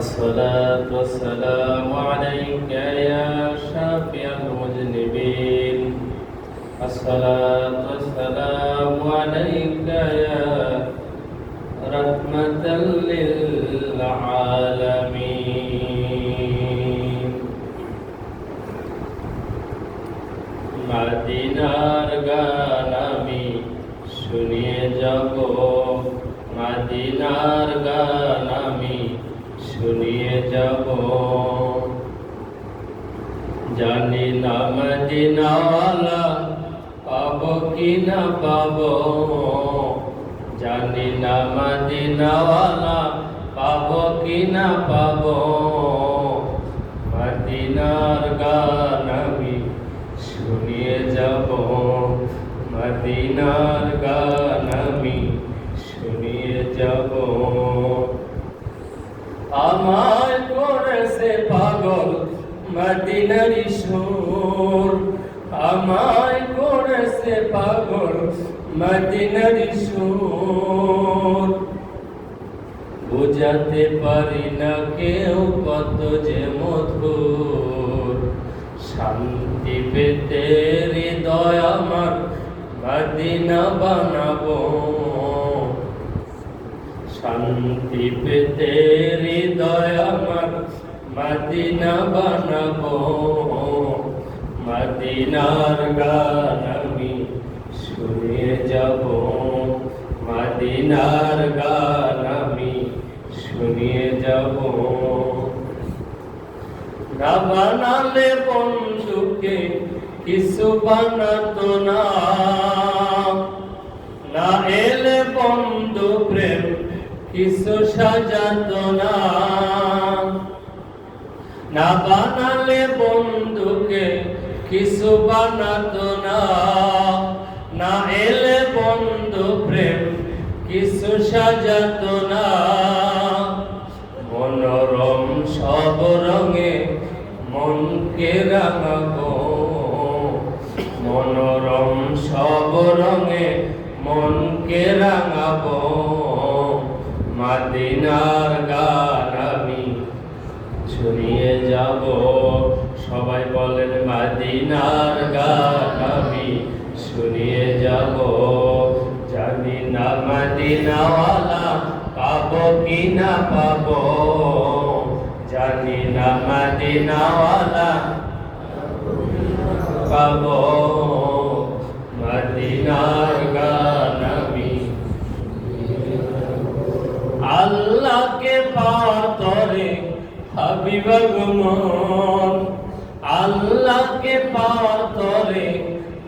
الصلاة والسلام عليك يا شافي المذنبين الصلاة والسلام عليك يا رحمة للعالمين. মদিনার গান আমি শুনিয়ে যাব। মদিনার গান আমি শুনিয়ে যাব। জানি না মদিনাওয়ালা পাবো কি না পাবো। জানি না মদিনাওয়ালা পাবো কি না পাবো। মদিনার গান শুনিয়ে যাব মদিনার গান আমি। শুনিয়ে যাব। আমায় করেছে পাগল মদিনার সুর। আমায় করেছে পাগল মদিনার সুর। বুঝাতে পারি না কেউ কত যে মধুর। শান্তি পেতে হৃদয় আমার মদিনা বানাবো। শান্তি পেতে হৃদয় আমার মদিনা বানাবো। মদিনার গান আমি শুনে যাব। মদিনার গান আমি শুনিয়ে যাব। না বানালে বন্ধুকে কিছু বানাতো না। না এলে বন্ধু প্রেম, কিছু সাজাতো না বানালে বন্ধুকে কিছু বানাতো না। না এলে বন্ধু প্রেম, কিছু সাজাতো না। মনোরম সব রঙে মনকে রাঙাবো মনোরম সব রঙে মনকে রাঙাবো। মাদিনার গান আমি শুনিয়ে যাব। সবাই বলেন, মাদিনার গান আমি শুনিয়ে যাব। জানি না মাদিনাওয়ালা পাবো কি না পাবো। জানি না মাদিনাওয়ালা। পাবো মদিনার গান আমি। আল্লাহকে পাওয়ার তরে হাবিবগমন আল্লাহকে পাওয়ার তরে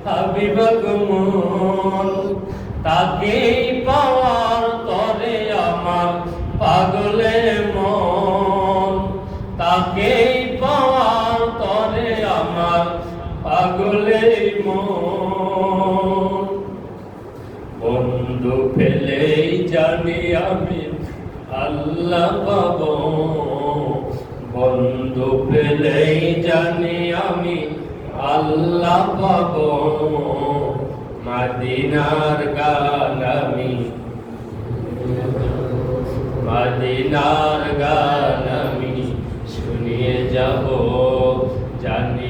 হাবিবগমন তাকেই পাগলে বন্ধু ফেলেই জানি আমি আল্লাহ পাব। বন্ধু ফেলেই জানি আমি আল্লাহ পাব। মাদিনার গান আমি মাদিনার গান আমি শুনিয়ে যাব।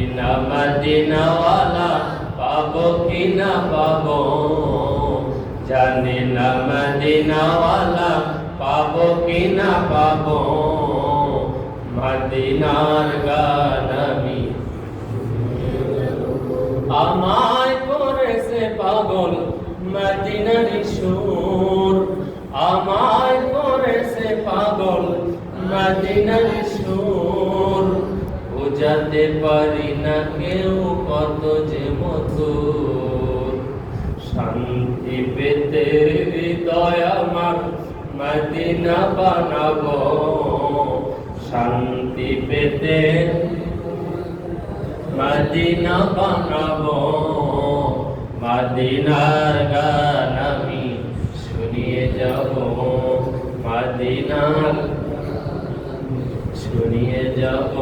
জানি না মাদিনাওয়ালা পাবো কি না পাবো? জানি না মদিনাওয়ালা পাবো কি না পাবো? মদিনার গান আমি আমায় করেছে পাগল মদিনার সুর। আমায় করেছে পাগল মদিনার সুর। বুঝাতে পারি না কেউ কত যে মধুর। শান্তি পেতে হৃদয় মদিনা বানাবো। শান্তি পেতে মদিনা বানাবো। মদিনার গান আমি শুনিয়ে যাব। মাদিনার শুনিয়ে যাব।